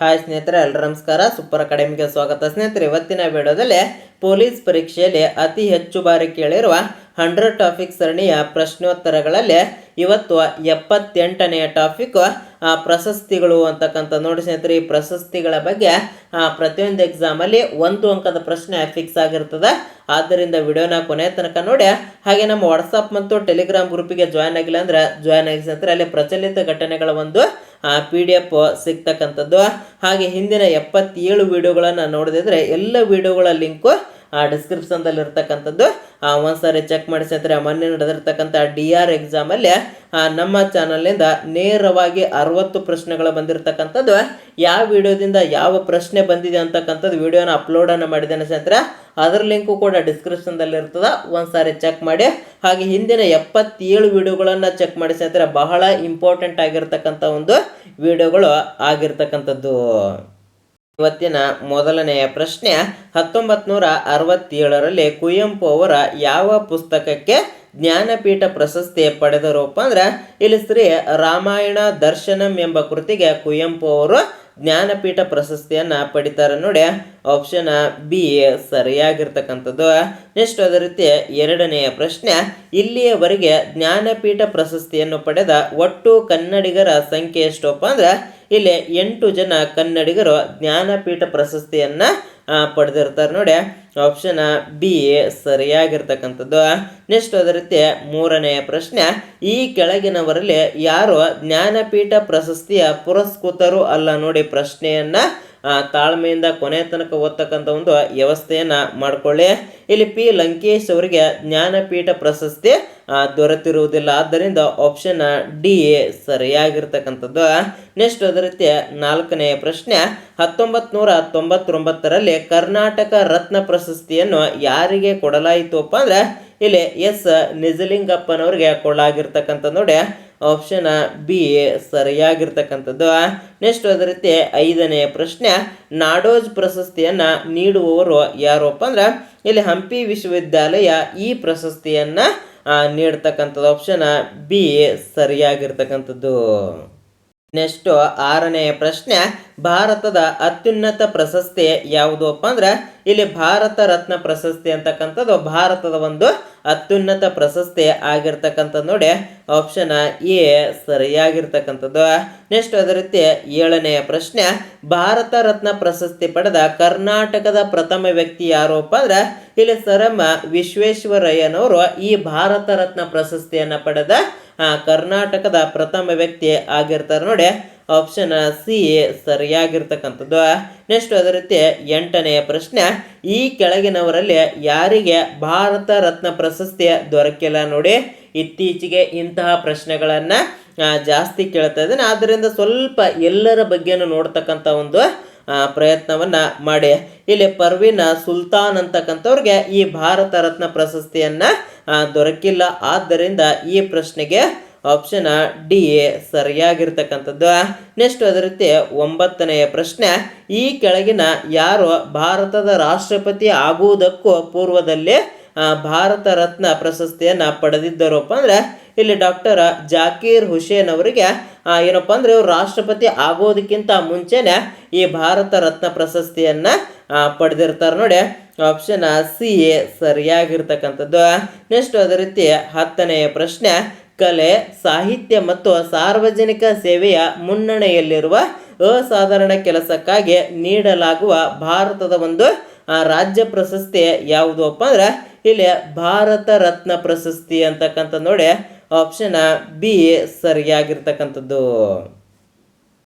Hi ಸ್ನೇಹಿತರೆ ಎಲ್ಲರ ನಮಸ್ಕಾರ. ಸೂಪರ್ ಅಕಾಡೆಮಿಗೆ ಸ್ವಾಗತ. ಸ್ನೇಹಿತರೆ, ಇವತ್ತಿನ ವಿಡಿಯೋದಲ್ಲಿ ಪೊಲೀಸ್ ಪರೀಕ್ಷೆಯಲ್ಲಿ ಅತಿ ಹೆಚ್ಚು ಬಾರಿ ಕೇಳಿರುವ ಹಂಡ್ರೆಡ್ ಟಾಪಿಕ್ ಸರಣಿಯ ಪ್ರಶ್ನೋತ್ತರಗಳಲ್ಲಿ ಇವತ್ತು ಎಪ್ಪತ್ತೆಂಟನೆಯ ಟಾಪಿಕ್ ಪ್ರಶಸ್ತಿಗಳು ಅಂತಕ್ಕಂಥ ನೋಡಿ ಸ್ನೇಹಿತರೆ, ಈ ಪ್ರಶಸ್ತಿಗಳ ಬಗ್ಗೆ ಪ್ರತಿಯೊಂದು ಎಕ್ಸಾಮಲ್ಲಿ ಒಂದು ಅಂಕದ ಪ್ರಶ್ನೆ ಫಿಕ್ಸ್ ಆಗಿರ್ತದೆ. ಆದ್ದರಿಂದ ವಿಡಿಯೋನ ಕೊನೆ ತನಕ ನೋಡಿ. ಹಾಗೆ ನಮ್ಮ ವಾಟ್ಸಪ್ ಮತ್ತು ಟೆಲಿಗ್ರಾಮ್ ಗ್ರೂಪಿಗೆ ಜಾಯ್ನ್ ಆಗಿಲ್ಲ ಅಂದ್ರೆ ಜಾಯ್ನ್ ಆಗಿ ಸ್ನೇಹಿತರೆ, ಅಲ್ಲಿ ಪ್ರಚಲಿತ ಘಟನೆಗಳ ಒಂದು ಪಿ ಡಿ ಎಫ್ ಸಿಗ್ತಕ್ಕಂಥದ್ದು. ಹಾಗೆ ಹಿಂದಿನ ಎಪ್ಪತ್ತೇಳು ವಿಡಿಯೋಗಳನ್ನು ನೋಡಿದ್ರೆ ಎಲ್ಲ ವಿಡಿಯೋಗಳ ಲಿಂಕು ಆ ಡಿಸ್ಕ್ರಿಪ್ಷನ್ದಲ್ಲಿ ಇರ್ತಕ್ಕಂಥದ್ದು. ಒಂದು ಒಂದ್ಸರಿ ಚೆಕ್ ಮಾಡಿ ಸ್ನೇಹಿತರೆ ಮೊನ್ನೆ ನಡೆದಿರ್ತಕ್ಕಂಥ ಡಿ ಆರ್ ಎಕ್ಸಾಮಲ್ಲಿ ನಮ್ಮ ಚಾನಲ್ನಿಂದ ನೇರವಾಗಿ ಅರವತ್ತು ಪ್ರಶ್ನೆಗಳು ಬಂದಿರತಕ್ಕಂಥದ್ದು. ಯಾವ ವಿಡಿಯೋದಿಂದ ಯಾವ ಪ್ರಶ್ನೆ ಬಂದಿದೆ ಅಂತಕ್ಕಂಥದ್ದು ವಿಡಿಯೋನ ಅಪ್ಲೋಡನ್ನು ಮಾಡಿದ್ದೇನೆ ಸ್ನೇಹಿತರೆ, ಅದರ ಲಿಂಕು ಕೂಡ ಡಿಸ್ಕ್ರಿಪ್ಷನ್ದಲ್ಲಿ ಇರ್ತದೆ. ಒಂದ್ಸಾರಿ ಚೆಕ್ ಮಾಡಿ. ಹಾಗೆ ಹಿಂದಿನ ಎಪ್ಪತ್ತೇಳು ವಿಡಿಯೋಗಳನ್ನು ಚೆಕ್ ಮಾಡಿ ಸ್ನೇಹಿತರೆ, ಬಹಳ ಇಂಪಾರ್ಟೆಂಟ್ ಆಗಿರ್ತಕ್ಕಂಥ ಒಂದು ವಿಡಿಯೋಗಳು ಆಗಿರ್ತಕ್ಕಂಥದ್ದು. ಇವತ್ತಿನ ಮೊದಲನೆಯ ಪ್ರಶ್ನೆ ಹತ್ತೊಂಬತ್ತು ನೂರ ಅರವತ್ತೇಳರಲ್ಲಿ ಕುವೆಂಪು ಅವರ ಯಾವ ಪುಸ್ತಕಕ್ಕೆ ಜ್ಞಾನಪೀಠ ಪ್ರಶಸ್ತಿ ಪಡೆದರಪ್ಪ ಅಂದ್ರೆ ಇಲ್ಲಿ ಶ್ರೀ ರಾಮಾಯಣ ದರ್ಶನಂ ಎಂಬ ಕೃತಿಗೆ ಕುವೆಂಪು ಅವರು ಜ್ಞಾನಪೀಠ ಪ್ರಶಸ್ತಿಯನ್ನ ಪಡಿತಾರೆ ನೋಡಿ. ಆಪ್ಷನ್ ಬಿ ಸರಿಯಾಗಿರ್ತಕ್ಕಂಥದ್ದು. ನೆಕ್ಸ್ಟ್ ಅದೇ ರೀತಿ ಎರಡನೆಯ ಪ್ರಶ್ನೆ, ಇಲ್ಲಿಯವರೆಗೆ ಜ್ಞಾನಪೀಠ ಪ್ರಶಸ್ತಿಯನ್ನು ಪಡೆದ ಒಟ್ಟು ಕನ್ನಡಿಗರ ಸಂಖ್ಯೆ ಎಷ್ಟಪ್ಪ ಅಂದ್ರೆ ಇಲ್ಲಿ ಎಂಟು ಜನ ಕನ್ನಡಿಗರು ಜ್ಞಾನಪೀಠ ಪ್ರಶಸ್ತಿಯನ್ನ ಪಡೆದಿರ್ತಾರೆ. ನೋಡಿ ಆಪ್ಷನ್ ಬಿ ಸರಿಯಾಗಿರ್ತಕ್ಕಂಥದ್ದು. ನೆಕ್ಸ್ಟ್ ಅದೇ ರೀತಿ ಮೂರನೆಯ ಪ್ರಶ್ನೆ, ಈ ಕೆಳಗಿನವರಲ್ಲಿ ಯಾರು ಜ್ಞಾನಪೀಠ ಪ್ರಶಸ್ತಿಯ ಪುರಸ್ಕೃತರು ಅಲ್ಲ? ನೋಡಿ, ಪ್ರಶ್ನೆಯನ್ನ ತಾಳ್ಮೆಯಿಂದ ಕೊನೆ ತನಕ ಓದ್ತಕ್ಕಂಥ ಒಂದು ವ್ಯವಸ್ಥೆಯನ್ನು ಮಾಡಿಕೊಳ್ಳಿ. ಇಲ್ಲಿ ಪಿ. ಲಂಕೇಶ್ ಅವರಿಗೆ ಜ್ಞಾನಪೀಠ ಪ್ರಶಸ್ತಿ ದೊರೆತಿರುವುದಿಲ್ಲ. ಆದ್ದರಿಂದ ಆಪ್ಷನ್ ಡಿ ಸರಿಯಾಗಿರ್ತಕ್ಕಂಥದ್ದು. ನೆಕ್ಸ್ಟ್ ಅದೇ ರೀತಿ ನಾಲ್ಕನೆಯ ಪ್ರಶ್ನೆ. ಹತ್ತೊಂಬತ್ತು ನೂರ ತೊಂಬತ್ತೊಂಬತ್ತರಲ್ಲಿ ಕರ್ನಾಟಕ ರತ್ನ ಪ್ರಶಸ್ತಿಯನ್ನು ಯಾರಿಗೆ ಕೊಡಲಾಯಿತು ಅಂದ್ರೆ, ಇಲ್ಲಿ ಎಸ್. ನಿಜಲಿಂಗಪ್ಪನವ್ರಿಗೆ ಕೊಡಲಾಗಿರ್ತಕ್ಕಂಥ ನೋಡಿ. ಆಪ್ಷನ್ ಬಿ ಸರಿಯಾಗಿರ್ತಕ್ಕಂಥದ್ದು. ನೆಕ್ಸ್ಟ್ ಅದೇ ರೀತಿ ಐದನೆಯ ಪ್ರಶ್ನೆ, ನಾಡೋಜ್ ಪ್ರಶಸ್ತಿಯನ್ನು ನೀಡುವವರು ಯಾರಪ್ಪ ಅಂದ್ರೆ, ಇಲ್ಲಿ ಹಂಪಿ ವಿಶ್ವವಿದ್ಯಾಲಯ ಈ ಪ್ರಶಸ್ತಿಯನ್ನು ನೀಡ್ತಕ್ಕಂಥದ್ದು. ಆಪ್ಷನ್ ಬಿ ಸರಿಯಾಗಿರ್ತಕ್ಕಂಥದ್ದು. ನೆಕ್ಸ್ಟ್ ಆರನೆಯ ಪ್ರಶ್ನೆ, ಭಾರತದ ಅತ್ಯುನ್ನತ ಪ್ರಶಸ್ತಿ ಯಾವುದಪ್ಪ ಅಂದ್ರೆ, ಇಲ್ಲಿ ಭಾರತ ರತ್ನ ಪ್ರಶಸ್ತಿ ಅಂತಕ್ಕಂಥದ್ದು ಭಾರತದ ಒಂದು ಅತ್ಯುನ್ನತ ಪ್ರಶಸ್ತಿ ಆಗಿರ್ತಕ್ಕಂಥದ್ದು ನೋಡಿ. ಆಪ್ಷನ್ ಎ ಸರಿಯಾಗಿರ್ತಕ್ಕಂಥದ್ದು. ನೆಕ್ಸ್ಟ್ ಅದೇ ರೀತಿ ಏಳನೆಯ ಪ್ರಶ್ನೆ, ಭಾರತ ರತ್ನ ಪ್ರಶಸ್ತಿ ಪಡೆದ ಕರ್ನಾಟಕದ ಪ್ರಥಮ ವ್ಯಕ್ತಿ ಯಾರಪ್ಪ ಅಂದ್ರೆ, ಇಲ್ಲಿ ಸರಮ ವಿಶ್ವೇಶ್ವರಯ್ಯನವರು ಈ ಭಾರತ ರತ್ನ ಪ್ರಶಸ್ತಿಯನ್ನ ಪಡೆದ ಕರ್ನಾಟಕದ ಪ್ರಥಮ ವ್ಯಕ್ತಿ ಆಗಿರ್ತಾರೆ ನೋಡಿ ಆಪ್ಷನ್ ಸಿ ಸರಿಯಾಗಿರ್ತಕ್ಕಂಥದ್ದು. ನೆಕ್ಸ್ಟ್ ಅದೇ ರೀತಿ ಎಂಟನೆಯ ಪ್ರಶ್ನೆ, ಈ ಕೆಳಗಿನವರಲ್ಲಿ ಯಾರಿಗೆ ಭಾರತ ರತ್ನ ಪ್ರಶಸ್ತಿ ದೊರಕಿಲ್ಲ ನೋಡಿ. ಇತ್ತೀಚೆಗೆ ಇಂತಹ ಪ್ರಶ್ನೆಗಳನ್ನು ಜಾಸ್ತಿ ಕೇಳ್ತಾ ಇದ್ದೇನೆ. ಆದ್ದರಿಂದ ಸ್ವಲ್ಪ ಎಲ್ಲರ ಬಗ್ಗೆನೂ ನೋಡ್ತಕ್ಕಂಥ ಒಂದು ಪ್ರಯತ್ನವನ್ನು ಮಾಡಿ. ಇಲ್ಲಿ ಪರ್ವಿನ ಸುಲ್ತಾನ್ ಅಂತಕ್ಕಂಥವ್ರಿಗೆ ಈ ಭಾರತ ರತ್ನ ಪ್ರಶಸ್ತಿಯನ್ನ ದೊರಕಿಲ್ಲ. ಆದ್ದರಿಂದ ಈ ಪ್ರಶ್ನೆಗೆ ಆಪ್ಷನ್ ಡಿ ಎ ಸರಿಯಾಗಿರ್ತಕ್ಕಂಥದ್ದು. ನೆಕ್ಸ್ಟ್ ಅದೇ ರೀತಿ ಒಂಬತ್ತನೆಯ ಪ್ರಶ್ನೆ. ಈ ಕೆಳಗಿನ ಯಾರು ಭಾರತದ ರಾಷ್ಟ್ರಪತಿ ಆಗುವುದಕ್ಕೂ ಪೂರ್ವದಲ್ಲಿ ಭಾರತ ರತ್ನ ಪ್ರಶಸ್ತಿಯನ್ನು ಪಡೆದಿದ್ದರಪ್ಪ ಅಂದರೆ, ಇಲ್ಲಿ ಡಾಕ್ಟರ್ ಜಾಕೀರ್ ಹುಸೇನ್ ಅವರಿಗೆ ಏನಪ್ಪ ಅಂದ್ರೆ ಇವರು ರಾಷ್ಟ್ರಪತಿ ಆಗೋದಕ್ಕಿಂತ ಮುಂಚೆನೆ ಈ ಭಾರತ ರತ್ನ ಪ್ರಶಸ್ತಿಯನ್ನ ಪಡೆದಿರ್ತಾರೆ ನೋಡಿ. ಆಪ್ಷನ್ ಸಿ ಎ ಸರಿಯಾಗಿರ್ತಕ್ಕಂಥದ್ದು. ನೆಕ್ಸ್ಟ್ ಅದೇ ರೀತಿ ಹತ್ತನೆಯ ಪ್ರಶ್ನೆ, ಕಲೆ, ಸಾಹಿತ್ಯ ಮತ್ತು ಸಾರ್ವಜನಿಕ ಸೇವೆಯ ಮುನ್ನಣೆಯಲ್ಲಿರುವ ಅಸಾಧಾರಣ ಕೆಲಸಕ್ಕಾಗಿ ನೀಡಲಾಗುವ ಭಾರತದ ಒಂದು ರಾಜ್ಯ ಪ್ರಶಸ್ತಿ ಯಾವುದಪ್ಪ ಅಂದ್ರೆ, ಇಲ್ಲಿ ಭಾರತ ರತ್ನ ಪ್ರಶಸ್ತಿ ಅಂತಕ್ಕಂಥ ನೋಡಿ. ಆಪ್ಷನ್ ಬಿ ಸರಿಯಾಗಿರ್ತಕ್ಕಂಥದ್ದು.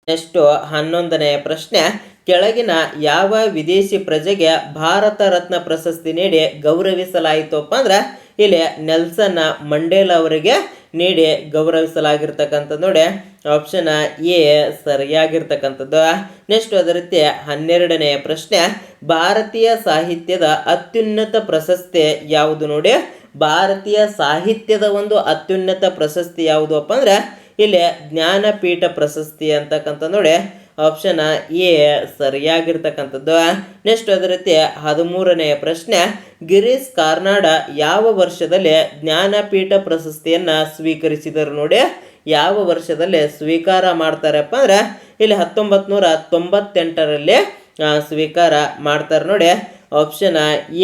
ನೆಕ್ಸ್ಟು ಹನ್ನೊಂದನೆಯ ಪ್ರಶ್ನೆ. ಕೆಳಗಿನ ಯಾವ ವಿದೇಶಿ ಪ್ರಜೆಗೆ ಭಾರತ ರತ್ನ ಪ್ರಶಸ್ತಿ ನೀಡಿ ಗೌರವಿಸಲಾಯಿತಪ್ಪ ಅಂದ್ರೆ ಇಲ್ಲಿ ನೆಲ್ಸನ್ ಮಂಡೇಲ್ ಅವರಿಗೆ ನೀಡಿ ಗೌರವಿಸಲಾಗಿರ್ತಕ್ಕಂಥದ್ದು ನೋಡಿ. ಆಪ್ಷನ್ ಎ ಸರಿಯಾಗಿರ್ತಕ್ಕಂಥದ್ದು. ನೆಕ್ಸ್ಟ್ ಅದೇ ರೀತಿ ಹನ್ನೆರಡನೆಯ ಪ್ರಶ್ನೆ. ಭಾರತೀಯ ಸಾಹಿತ್ಯದ ಅತ್ಯುನ್ನತ ಪ್ರಶಸ್ತಿ ಯಾವುದು ನೋಡಿ? ಭಾರತೀಯ ಸಾಹಿತ್ಯದ ಒಂದು ಅತ್ಯುನ್ನತ ಪ್ರಶಸ್ತಿ ಯಾವುದಪ್ಪ ಅಂದ್ರೆ ಇಲ್ಲಿ ಜ್ಞಾನಪೀಠ ಪ್ರಶಸ್ತಿ ಅಂತಕ್ಕಂಥ ನೋಡಿ ಆಪ್ಷನ್ ಎ ಸರಿಯಾಗಿರ್ತಕ್ಕಂಥದ್ದು. ನೆಕ್ಸ್ಟ್ ಅದೇ ರೀತಿ ಹದಿಮೂರನೆಯ ಪ್ರಶ್ನೆ ಗಿರೀಶ್ ಕಾರ್ನಾಡ ಯಾವ ವರ್ಷದಲ್ಲಿ ಜ್ಞಾನಪೀಠ ಪ್ರಶಸ್ತಿಯನ್ನ ಸ್ವೀಕರಿಸಿದರು ನೋಡಿ. ಯಾವ ವರ್ಷದಲ್ಲಿ ಸ್ವೀಕಾರ ಮಾಡ್ತಾರಪ್ಪ ಅಂದ್ರೆ ಇಲ್ಲಿ ಹತ್ತೊಂಬತ್ತು ನೂರ ತೊಂಬತ್ತೆಂಟರಲ್ಲಿ ಸ್ವೀಕಾರ ಮಾಡ್ತಾರೆ ನೋಡಿ. ಆಪ್ಷನ್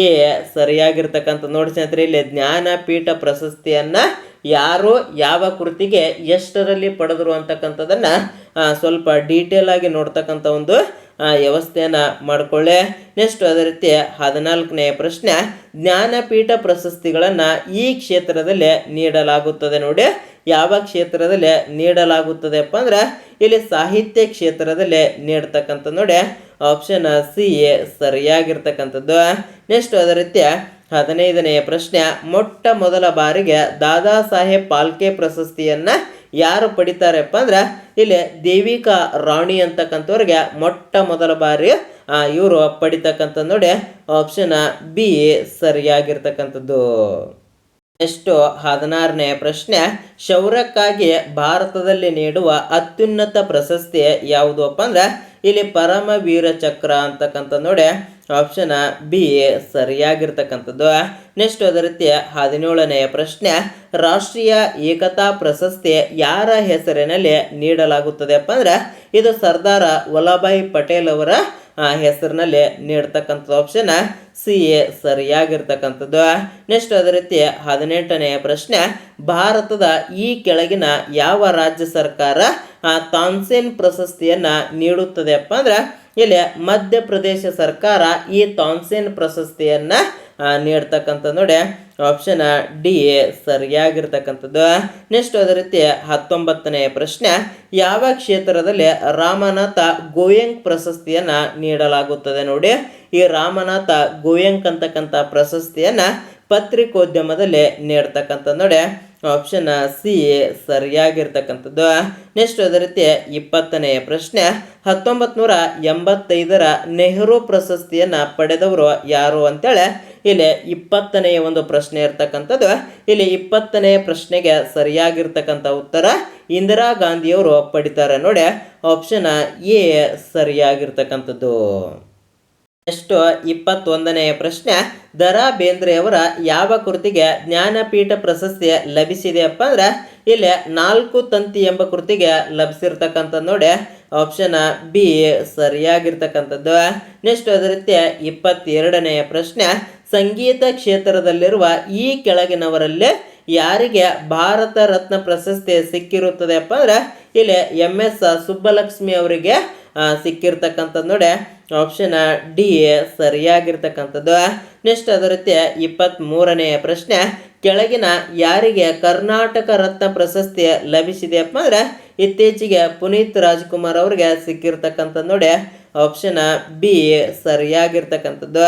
ಎ ಸರಿಯಾಗಿರ್ತಕ್ಕಂಥ ನೋಡಿ ಸ್ನೇಹಿತರೆ, ಇಲ್ಲಿ ಜ್ಞಾನಪೀಠ ಪ್ರಶಸ್ತಿಯನ್ನ ಯಾರು, ಯಾವ ಕೃತಿಗೆ ಎಷ್ಟರಲ್ಲಿ ಪಡೆದರು ಅಂತಕ್ಕಂಥದ್ದನ್ನು ಸ್ವಲ್ಪ ಡೀಟೇಲ್ ಆಗಿ ನೋಡ್ತಕ್ಕಂಥ ಒಂದು ವ್ಯವಸ್ಥೆಯನ್ನ ಮಾಡ್ಕೊಳ್ಳಿ. ನೆಕ್ಸ್ಟ್ ಅದೇ ರೀತಿ ಹದಿನಾಲ್ಕನೆಯ ಪ್ರಶ್ನೆ ಜ್ಞಾನಪೀಠ ಪ್ರಶಸ್ತಿಗಳನ್ನು ಈ ಕ್ಷೇತ್ರದಲ್ಲಿ ನೀಡಲಾಗುತ್ತದೆ ನೋಡಿ. ಯಾವ ಕ್ಷೇತ್ರದಲ್ಲಿ ನೀಡಲಾಗುತ್ತದೆಪ್ಪ ಅಂದ್ರೆ, ಇಲ್ಲಿ ಸಾಹಿತ್ಯ ಕ್ಷೇತ್ರದಲ್ಲಿ ನೀಡ್ತಕ್ಕಂಥ ನೋಡಿ. ಆಪ್ಷನ್ ಸಿ ಎ ಸರಿಯಾಗಿರ್ತಕ್ಕಂಥದ್ದು. ನೆಕ್ಸ್ಟ್ ಅದೇ ರೀತಿಯ ಹದಿನೈದನೆಯ ಪ್ರಶ್ನೆ, ಮೊಟ್ಟ ಮೊದಲ ಬಾರಿಗೆ ದಾದಾ ಸಾಹೇಬ್ ಪಾಲ್ಕೆ ಪ್ರಶಸ್ತಿಯನ್ನ ಯಾರು ಪಡಿತಾರಪ್ಪ ಅಂದ್ರೆ, ಇಲ್ಲಿ ದೇವಿಕಾ ರಾಣಿ ಅಂತಕ್ಕಂಥವ್ರಿಗೆ ಮೊಟ್ಟ ಮೊದಲ ಬಾರಿ ಇವರು ಪಡಿತಕ್ಕಂಥ ನೋಡಿ. ಆಪ್ಷನ್ ಬಿ ಸರಿಯಾಗಿರ್ತಕ್ಕಂಥದ್ದು. ನೆಕ್ಸ್ಟು ಹದಿನಾರನೆಯ ಪ್ರಶ್ನೆ ಶೌರ್ಯಕ್ಕಾಗಿ ಭಾರತದಲ್ಲಿ ನೀಡುವ ಅತ್ಯುನ್ನತ ಪ್ರಶಸ್ತಿ ಯಾವುದಪ್ಪ ಅಂದ್ರೆ ಇಲ್ಲಿ ಪರಮವೀರ ಚಕ್ರ ಅಂತಕ್ಕಂಥ ನೋಡಿ ಆಪ್ಷನ್ ಬಿ ಸರಿಯಾಗಿರ್ತಕ್ಕಂಥದ್ದು. ನೆಕ್ಸ್ಟ್ ಅದೇ ರೀತಿ ಹದಿನೇಳನೆಯ ಪ್ರಶ್ನೆ, ರಾಷ್ಟ್ರೀಯ ಏಕತಾ ಪ್ರಶಸ್ತಿ ಯಾರ ಹೆಸರಿನಲ್ಲಿ ನೀಡಲಾಗುತ್ತದೆಪ್ಪ ಅಂದ್ರೆ ಇದು ಸರ್ದಾರ ವಲ್ಲಭಾಯಿ ಪಟೇಲ್ ಅವರ ಹೆಸರಿನಲ್ಲಿ ನೀಡ್ತಕ್ಕಂಥದ್ದು ಆಪ್ಷನ್ ಸಿ ಎ ಸರಿಯಾಗಿರ್ತಕ್ಕಂಥದ್ದು. ನೆಕ್ಸ್ಟ್ ಅದೇ ರೀತಿ ಹದಿನೆಂಟನೆಯ ಪ್ರಶ್ನೆ ಭಾರತದ ಈ ಕೆಳಗಿನ ಯಾವ ರಾಜ್ಯ ಸರ್ಕಾರ ಆ, ತಾನ್ಸೇನ್ ಪ್ರಶಸ್ತಿಯನ್ನ ನೀಡುತ್ತದೆಪ್ಪ ಅಂದ್ರೆ ಇಲ್ಲಿ ಮಧ್ಯಪ್ರದೇಶ ಸರ್ಕಾರ ಈ ತಾನ್ಸೇನ್ ಪ್ರಶಸ್ತಿಯನ್ನ ಆ, ನೀಡ್ತಕ್ಕಂಥ ನೋಡಿ. Option D ಸರಿಯಾಗಿರ್ತಕ್ಕಂಥದ್ದು. ನೆಕ್ಸ್ಟ್ ಅದೇ ರೀತಿ ಹತ್ತೊಂಬತ್ತನೆಯ ಪ್ರಶ್ನೆ. ಯಾವ ಕ್ಷೇತ್ರದಲ್ಲಿ ರಾಮನಾಥ ಗೋಯಂಕ್ ಪ್ರಶಸ್ತಿಯನ್ನು ನೀಡಲಾಗುತ್ತದೆ ನೋಡಿ. ಈ ರಾಮನಾಥ ಗೋಯಂಕ್ ಅಂತಕ್ಕಂಥ ಪ್ರಶಸ್ತಿಯನ್ನು ಪತ್ರಿಕೋದ್ಯಮದಲ್ಲಿ ನೀಡ್ತಕ್ಕಂಥ ನೋಡಿ. Option C ಸರಿಯಾಗಿರ್ತಕ್ಕಂಥದ್ದು. ನೆಕ್ಸ್ಟ್ ಅದೇ ರೀತಿ ಇಪ್ಪತ್ತನೆಯ ಪ್ರಶ್ನೆ. ಹತ್ತೊಂಬತ್ತು ನೂರ ಎಂಬತ್ತೈದರ ನೆಹರು ಪ್ರಶಸ್ತಿಯನ್ನ ಪಡೆದವರು ಯಾರು ಅಂತೇಳಿ? ಇಲ್ಲಿ ಇಪ್ಪತ್ತನೆಯ ಒಂದು ಪ್ರಶ್ನೆ ಇರ್ತಕ್ಕಂಥದ್ದು. ಇಲ್ಲಿ ಇಪ್ಪತ್ತನೆಯ ಪ್ರಶ್ನೆಗೆ ಸರಿಯಾಗಿರ್ತಕ್ಕಂಥ ಉತ್ತರ ಇಂದಿರಾ ಗಾಂಧಿಯವರು ಪಡಿತಾರೆ ನೋಡಿ. ಆಪ್ಷನ್ ಎ ಸರಿಯಾಗಿರ್ತಕ್ಕಂಥದ್ದು. ನೆಕ್ಸ್ಟ್ ಇಪ್ಪತ್ತೊಂದನೆಯ ಪ್ರಶ್ನೆ ದರಾ ಬೇಂದ್ರೆಯವರ ಯಾವ ಕೃತಿಗೆ ಜ್ಞಾನಪೀಠ ಪ್ರಶಸ್ತಿ ಲಭಿಸಿದೆಯಪ್ಪ ಅಂದ್ರೆ ಇಲ್ಲಿ ನಾಲ್ಕು ತಂತಿ ಎಂಬ ಕೃತಿಗೆ ಲಭಿಸಿರ್ತಕ್ಕಂಥದ್ದು ನೋಡಿ. ಆಪ್ಷನ್ ಬಿ ಸರಿಯಾಗಿರ್ತಕ್ಕಂಥದ್ದು. ನೆಕ್ಸ್ಟ್ ಅದೇ ರೀತಿ ಇಪ್ಪತ್ತೆರಡನೆಯ ಪ್ರಶ್ನೆ, ಸಂಗೀತ ಕ್ಷೇತ್ರದಲ್ಲಿರುವ ಈ ಕೆಳಗಿನವರಲ್ಲಿ ಯಾರಿಗೆ ಭಾರತ ರತ್ನ ಪ್ರಶಸ್ತಿ ಸಿಕ್ಕಿರುತ್ತದೆಯಪ್ಪ ಅಂದ್ರೆ ಇಲ್ಲಿ ಎಂ ಎಸ್ ಸುಬ್ಬಲಕ್ಷ್ಮಿ ಅವರಿಗೆ ಸಿಕ್ಕಿರ್ತಕ್ಕಂಥದ್ದು ನೋಡಿ. Option D ಸರಿಯಾಗಿರ್ತಕ್ಕಂಥದ್ದು. ನೆಕ್ಸ್ಟ್ ಅದೇ ರೀತಿ ಇಪ್ಪತ್ತ್ ಮೂರನೆಯ ಪ್ರಶ್ನೆ. ಕೆಳಗಿನ ಯಾರಿಗೆ ಕರ್ನಾಟಕ ರತ್ನ ಪ್ರಶಸ್ತಿ ಲಭಿಸಿದೆಯಪ್ಪ ಅಂದರೆ ಇತ್ತೀಚೆಗೆ ಪುನೀತ್ ರಾಜ್ಕುಮಾರ್ ಅವ್ರಿಗೆ ಸಿಕ್ಕಿರ್ತಕ್ಕಂಥದ್ದು ನೋಡಿ. ಆಪ್ಷನ್ ಬಿ ಸರಿಯಾಗಿರ್ತಕ್ಕಂಥದ್ದು.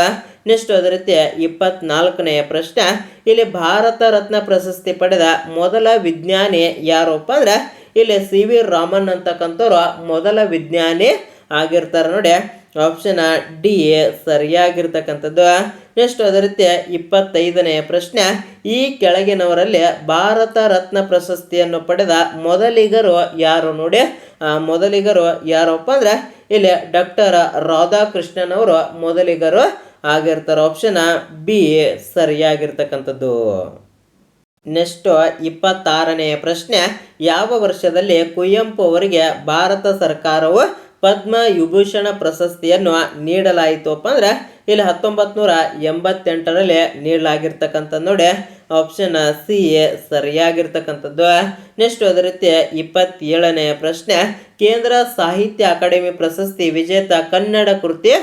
ನೆಕ್ಸ್ಟ್ ಅದೇ ರೀತಿ ಇಪ್ಪತ್ನಾಲ್ಕನೆಯ ಪ್ರಶ್ನೆ. ಇಲ್ಲಿ ಭಾರತ ರತ್ನ ಪ್ರಶಸ್ತಿ ಪಡೆದ ಮೊದಲ ವಿಜ್ಞಾನಿ ಯಾರಪ್ಪ ಅಂದರೆ ಇಲ್ಲಿ ಸಿ ವಿ ರಾಮನ್ ಅಂತಕ್ಕಂಥವ್ರು ಮೊದಲ ವಿಜ್ಞಾನಿ ಆಗಿರ್ತಾರೆ ನೋಡಿ. Option D ಸರಿಯಾಗಿರ್ತಕ್ಕಂಥದ್ದು. ನೆಕ್ಸ್ಟ್ ಅದೇ ರೀತಿ ಇಪ್ಪತ್ತೈದನೆಯ ಪ್ರಶ್ನೆ. ಈ ಕೆಳಗಿನವರಲ್ಲಿ ಭಾರತ ರತ್ನ ಪ್ರಶಸ್ತಿಯನ್ನು ಪಡೆದ ಮೊದಲಿಗರು ಯಾರು ನೋಡಿ? ಮೊದಲಿಗರು ಯಾರಪ್ಪ ಅಂದ್ರೆ, ಇಲ್ಲಿ ಡಾಕ್ಟರ್ ರಾಧಾಕೃಷ್ಣನ್ ಅವರು ಮೊದಲಿಗರು ಆಗಿರ್ತಾರೆ. ಆಪ್ಷನ್ ಬಿ ಸರಿಯಾಗಿರ್ತಕ್ಕಂಥದ್ದು. ನೆಕ್ಸ್ಟ್ ಇಪ್ಪತ್ತಾರನೆಯ ಪ್ರಶ್ನೆ. ಯಾವ ವರ್ಷದಲ್ಲಿ ಕುವೆಂಪು ಅವರಿಗೆ ಭಾರತ ಸರ್ಕಾರವು ಪದ್ಮ ವಿಭೂಷಣ ಪ್ರಶಸ್ತಿಯನ್ನು ನೀಡಲಾಯಿತು ಅಪ್ಪ ಅಂದ್ರೆ ಇಲ್ಲಿ ಹತ್ತೊಂಬತ್ತು ನೂರ ಎಂಬತ್ತೆಂಟರಲ್ಲಿ ನೀಡಲಾಗಿರ್ತಕ್ಕಂಥದ್ದು ನೋಡಿ. ಆಪ್ಷನ್ ಸಿ ಎ ಸರಿಯಾಗಿರ್ತಕ್ಕಂಥದ್ದು. ನೆಕ್ಸ್ಟ್ ಅದೇ ರೀತಿ ಇಪ್ಪತ್ತೇಳನೆಯ ಪ್ರಶ್ನೆ. ಕೇಂದ್ರ ಸಾಹಿತ್ಯ ಅಕಾಡೆಮಿ ಪ್ರಶಸ್ತಿ ವಿಜೇತ ಕನ್ನಡ ಕೃತಿ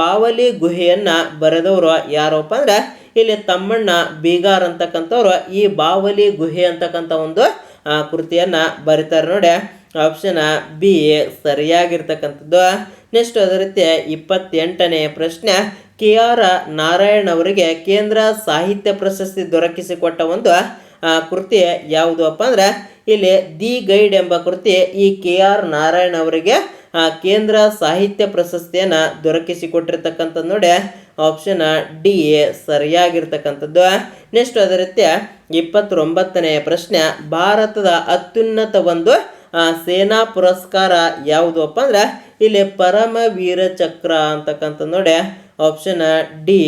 ಬಾವಲಿ ಗುಹೆಯನ್ನ ಬರೆದವರು ಯಾರಪ್ಪ ಅಂದ್ರೆ ಇಲ್ಲಿ ತಮ್ಮಣ್ಣ ಬೀಗಾರ್ ಅಂತಕ್ಕಂಥವ್ರು ಈ ಬಾವಲಿ ಗುಹೆ ಅಂತಕ್ಕಂಥ ಒಂದು ಕೃತಿಯನ್ನು ಕೃತಿಯನ್ನ ಬರೀತಾರೆ ನೋಡಿ. ಆಪ್ಷನ್ ಬಿ ಸರಿಯಾಗಿರ್ತಕ್ಕಂಥದ್ದು. ನೆಕ್ಸ್ಟ್ ಅದೇ ರೀತಿ ಇಪ್ಪತ್ತೆಂಟನೆಯ ಪ್ರಶ್ನೆ, ಕೆ ಆರ್ ನಾರಾಯಣ್ ಅವರಿಗೆ ಕೇಂದ್ರ ಸಾಹಿತ್ಯ ಪ್ರಶಸ್ತಿ ದೊರಕಿಸಿಕೊಟ್ಟ ಒಂದು ಕೃತಿ ಯಾವುದು ಅಪ್ಪ ಅಂದರೆ, ಇಲ್ಲಿ ದಿ ಗೈಡ್ ಎಂಬ ಕೃತಿ ಈ ಕೆ ಆರ್ ನಾರಾಯಣ್ ಅವರಿಗೆ ಕೇಂದ್ರ ಸಾಹಿತ್ಯ ಪ್ರಶಸ್ತಿಯನ್ನು ದೊರಕಿಸಿಕೊಟ್ಟಿರ್ತಕ್ಕಂಥದ್ದು ನೋಡಿ. Option D ಸರಿಯಾಗಿರ್ತಕ್ಕಂಥದ್ದು. ನೆಕ್ಸ್ಟ್ ಅದೇ ರೀತಿ ಇಪ್ಪತ್ತೊಂಬತ್ತನೆಯ ಪ್ರಶ್ನೆ, ಭಾರತದ ಅತ್ಯುನ್ನತ ಒಂದು ಸೇನಾ ಪುರಸ್ಕಾರ ಯಾವುದು ಅಪ್ಪ ಅಂದ್ರೆ ಇಲ್ಲಿ ಪರಮವೀರ ಚಕ್ರ ಅಂತಕ್ಕಂಥ ನೋಡಿ ಆಪ್ಷನ್ ಡಿ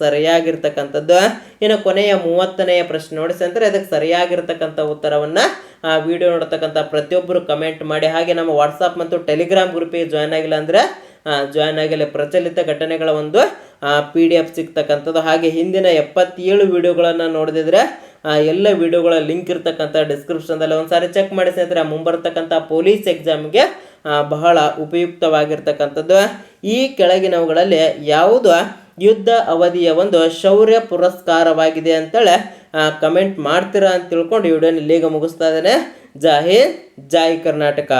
ಸರಿಯಾಗಿರ್ತಕ್ಕಂಥದ್ದು. ಇನ್ನು ಕೊನೆಯ ಮೂವತ್ತನೆಯ ಪ್ರಶ್ನೆ ನೋಡಿ ಅಂದರೆ ಅದಕ್ಕೆ ಸರಿಯಾಗಿರ್ತಕ್ಕಂಥ ಉತ್ತರವನ್ನು ಆ ವಿಡಿಯೋ ನೋಡ್ತಕ್ಕಂಥ ಪ್ರತಿಯೊಬ್ಬರು ಕಮೆಂಟ್ ಮಾಡಿ. ಹಾಗೆ ನಮ್ಮ ವಾಟ್ಸಪ್ ಮತ್ತು ಟೆಲಿಗ್ರಾಮ್ ಗ್ರೂಪಿಗೆ ಜಾಯ್ನ್ ಆಗಿಲ್ಲ ಅಂದರೆ ಜಾಯ್ನ್ ಆಗಿಲ್ಲ ಪ್ರಚಲಿತ ಘಟನೆಗಳ ಒಂದು ಪಿ ಡಿ ಎಫ್ ಸಿಗ್ತಕ್ಕಂಥದ್ದು. ಹಾಗೆ ಹಿಂದಿನ ಎಪ್ಪತ್ತೇಳು ವಿಡಿಯೋಗಳನ್ನು ನೋಡಿದ್ರೆ ಎಲ್ಲ ವಿಡಿಯೋಗಳ ಲಿಂಕ್ ಇರ್ತಕ್ಕಂಥ ಡಿಸ್ಕ್ರಿಪ್ಷನ್ದಲ್ಲಿ ಒಂದು ಸಾರಿ ಚೆಕ್ ಮಾಡಿ ಸ್ನೇಹಿತರೆ, ಮುಂಬರ್ತಕ್ಕಂಥ ಪೊಲೀಸ್ ಎಕ್ಸಾಮ್ಗೆ ಬಹಳ ಉಪಯುಕ್ತವಾಗಿರ್ತಕ್ಕಂಥದ್ದು. ಈ ಕೆಳಗಿನವುಗಳಲ್ಲಿ ಯಾವುದು ಯುದ್ಧ ಅವಧಿಯ ಒಂದು ಶೌರ್ಯ ಪುರಸ್ಕಾರವಾಗಿದೆ ಅಂತೇಳಿ ಕಮೆಂಟ್ ಮಾಡ್ತೀರಾ ಅಂತ ತಿಳ್ಕೊಂಡು ವಿಡಿಯೋನ ಲೀಗ ಮುಗಿಸ್ತಾ ಇದ್ದೇನೆ. ಜೈ ಹಿಂದ್, ಜೈ ಕರ್ನಾಟಕ.